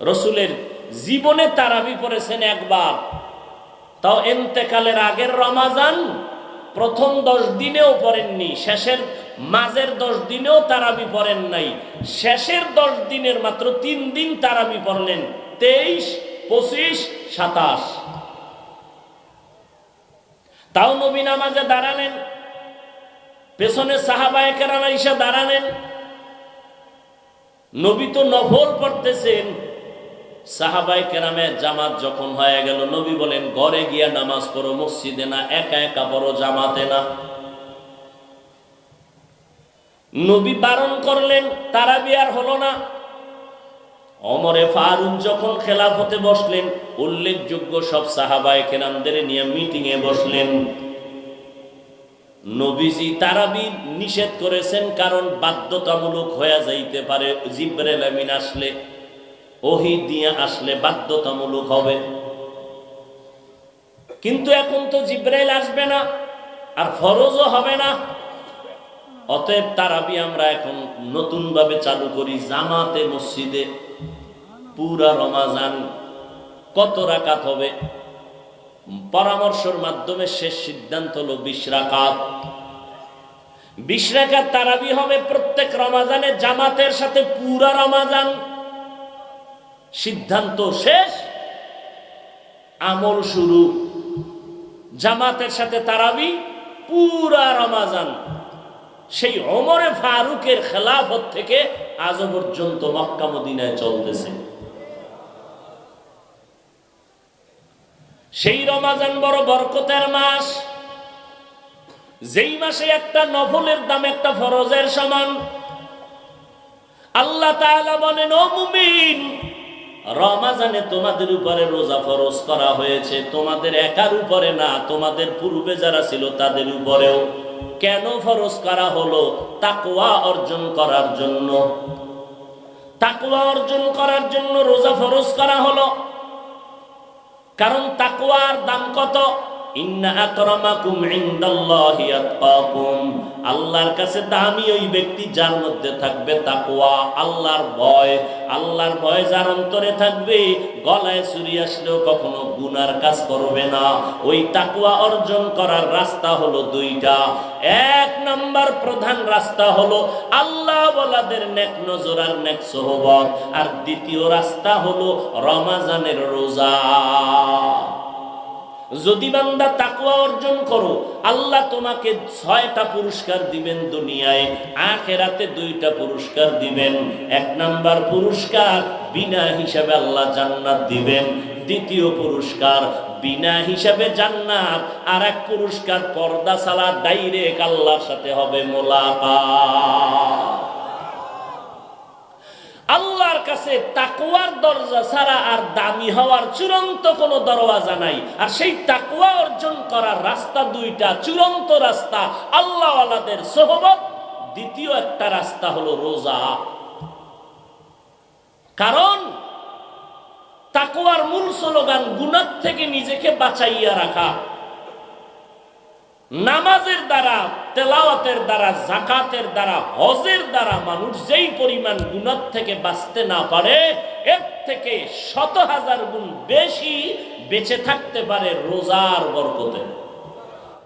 রসুলের জীবনে তারাবি পড়েছেন একবার। তাও এন্তেকালের আগের রমাজান প্রথম দশ দিনেও পড়েননি, শেষের মাঝের দশ দিনেও তারাবি পড়েন নাই। শেষের দশ দিনের মাত্র তিন দিন তারাবি পড়লেন, তেইশ, পঁচিশ, সাতাশ। তাও নবী নামাজে দাঁড়ালেন, পেছনে সাহাবায়ে কেরামা ইসা দাঁড়ালেন। নবী তো নফল পড়তেছেন সাহাবাই কেরামের জামাত যখন হয়ে গেল, নবী বলেন, ঘরে গিয়া নামাজ পড়ো, মসজিদে না, একা একা পড়ো, জামাতে না। নবী বারণ করলেন তারা বিয়ার হলো না। অমরে ফারুক যখন খেলাফতে বসলেন, উল্লেখযোগ্য সব সাহাবায় কেরামদের নিয়ে মিটিং এ বসলেন। নবীজি তারাবি নিষেধ করেছেন, কারণ বাধ্যতামূলক হয়ে যাইতে পারে, জিব্রাইল আমিন আসলে ওহি দিয়ে আসলে বাধ্যতামূলক হবে। কিন্তু এখন তো জিব্রাইল আসবে না, আর ফরজও হবে না। অতএব তারাবি আমরা এখন নতুন ভাবে চালু করি, জামাতে, মসজিদে। পুরা রমাজান কত রাকাত হবে? পরামর্শের মাধ্যমে শেষ সিদ্ধান্ত হলো বিশ রাকাত। বিশ রাকাত তারাবি হবে প্রত্যেক রমাজানে জামাতের সাথে পুরা রমাজান। সিদ্ধান্ত শেষ, আমল শুরু। জামাতের সাথে তারাবি, পুরা রমাজান। সেই অমরে ফারুকের খেলাফত থেকে আজও পর্যন্ত মক্কা মদিনায় চলতেছে। সেই রমাজান বড় বরকতের মাস। যেই মাসে একটা নফলের দাম, একটা ফরজের সমান। আল্লাহ বলেন, ও মুমিন রমাজানে তোমাদের উপরে রোজা ফরজ করা হয়েছে, তোমাদের একার উপরে না, তোমাদের পূর্বে যারা ছিল তাদের উপরেও। কেন ফরজ করা হলো? তাকোয়া অর্জন করার জন্য। তাকোয়া অর্জন করার জন্য রোজা ফরজ করা হলো। কারণ তাকওয়ার দাম কত? আল্লাহর কাছে দামি ওই ব্যক্তি যার মধ্যে থাকবে তাকওয়া, আল্লাহর ভয়। আল্লাহর ভয় যার অন্তরে থাকবে, গলায় আসলেও কখনো গুনার কাজ করবে না। ওই তাকওয়া অর্জন করার রাস্তা হলো দুইটা। এক নাম্বার প্রধান রাস্তা হলো আল্লাহ বলাদের নেক নজর আর নেক সোহবত। আর দ্বিতীয় রাস্তা হলো রমাজানের রোজা। যদি বান্দা তাকুয়া অর্জন করো, আল্লাহ তোমাকে ছয়টা পুরস্কার দিবেন দুনিয়ায়, আখেরাতে দুইটা পুরস্কার দিবেন। এক নাম্বার পুরস্কার, বিনা হিসাবে আল্লাহ জান্নাত দিবেন। দ্বিতীয় পুরস্কার, বিনা হিসাবে জান্নাত। আর এক পুরস্কার, পর্দা ছাড়া ডাইরেক্ট আল্লাহর সাথে হবে মোলাকাত। আল্লাহর কাছে তাকুয়ার দরজা ছাড়া আর দামি হওয়ার চূড়ান্ত কোনো দরওয়াজা নাই। আর সেই তাকুয়া অর্জন করার রাস্তা দুইটা, চূড়ান্ত রাস্তা, আল্লাহওয়ালাদের সোহবত, দ্বিতীয় একটা রাস্তা হলো রোজা। কারণ তাকুয়ার মূল স্লোগান গুণার থেকে নিজেকে বাঁচাইয়া রাখা। নামাজের দ্বারা, তেলাওয়াতের দ্বারা জাকাতের দ্বারা, হজের দ্বারা মানুষ যেই পরিমাণ গুণার থেকে বাঁচতে না পারে, এর থেকে শত হাজার গুণ বেশি বেঁচে থাকতে পারে রোজার বরকতে।